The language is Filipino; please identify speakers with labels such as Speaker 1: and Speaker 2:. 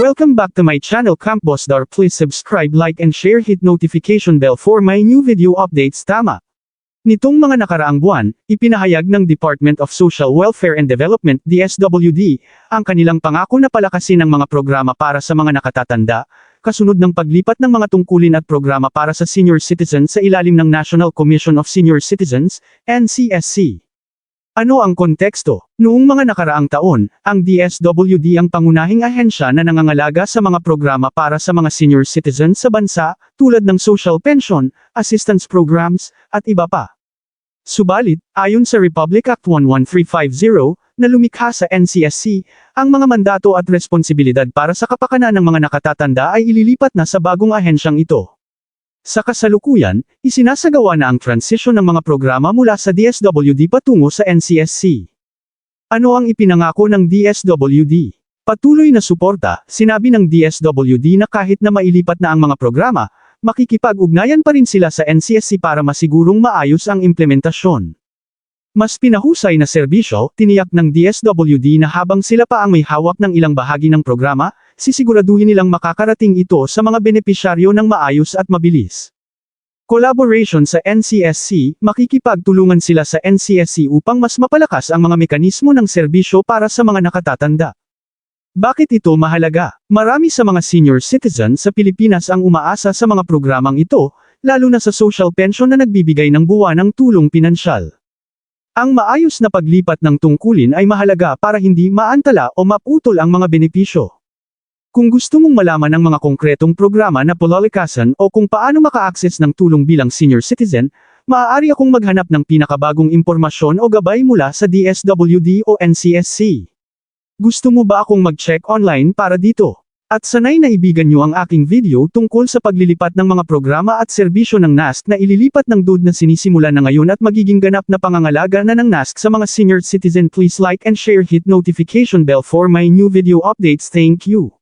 Speaker 1: Welcome back to my channel Camp Boss Dar. Please subscribe, like and share hit notification bell for my new video updates tama. Nitong mga nakaraang buwan, ipinahayag ng Department of Social Welfare and Development DSWD ang kanilang pangako na palakasin ang mga programa para sa mga nakatatanda, kasunod ng paglipat ng mga tungkulin at programa para sa senior citizens sa ilalim ng National Commission of Senior Citizens, NCSC. Ano ang konteksto? Noong mga nakaraang taon, ang DSWD ang pangunahing ahensya na nangangalaga sa mga programa para sa mga senior citizens sa bansa, tulad ng social pension, assistance programs, at iba pa. Subalit, ayon sa Republic Act 11350, na lumikha sa NCSC, ang mga mandato at responsibilidad para sa kapakanan ng mga nakatatanda ay ililipat na sa bagong ahensyang ito. Sa kasalukuyan, isinasagawa na ang transisyon ng mga programa mula sa DSWD patungo sa NCSC. Ano ang ipinangako ng DSWD? Patuloy na suporta, sinabi ng DSWD na kahit na mailipat na ang mga programa, makikipag-ugnayan pa rin sila sa NCSC para masigurong maayos ang implementasyon. Mas pinahusay na serbisyo, tiniyak ng DSWD na habang sila pa ang may hawak ng ilang bahagi ng programa, sisiguraduhin nilang makakarating ito sa mga benepisyaryo ng maayos at mabilis. Collaboration sa NCSC, makikipagtulungan sila sa NCSC upang mas mapalakas ang mga mekanismo ng serbisyo para sa mga nakatatanda. Bakit ito mahalaga? Marami sa mga senior citizens sa Pilipinas ang umaasa sa mga programang ito, lalo na sa social pension na nagbibigay ng buwanang tulong pinansyal. Ang maayos na paglipat ng tungkulin ay mahalaga para hindi maantala o maputol ang mga benepisyo. Kung gusto mong malaman ang mga konkretong programa na polalikasan o kung paano maka-access ng tulong bilang senior citizen, maaari akong maghanap ng pinakabagong impormasyon o gabay mula sa DSWD o NCSC. Gusto mo ba akong mag-check online para dito? At sanay na ibigan niyo ang aking video tungkol sa paglilipat ng mga programa at serbisyo ng NASC na ililipat ng DOD na sinisimula na ngayon at magiging ganap na pangangalaga na ng NASC sa mga senior citizen please like and share hit notification bell for my new video updates thank you.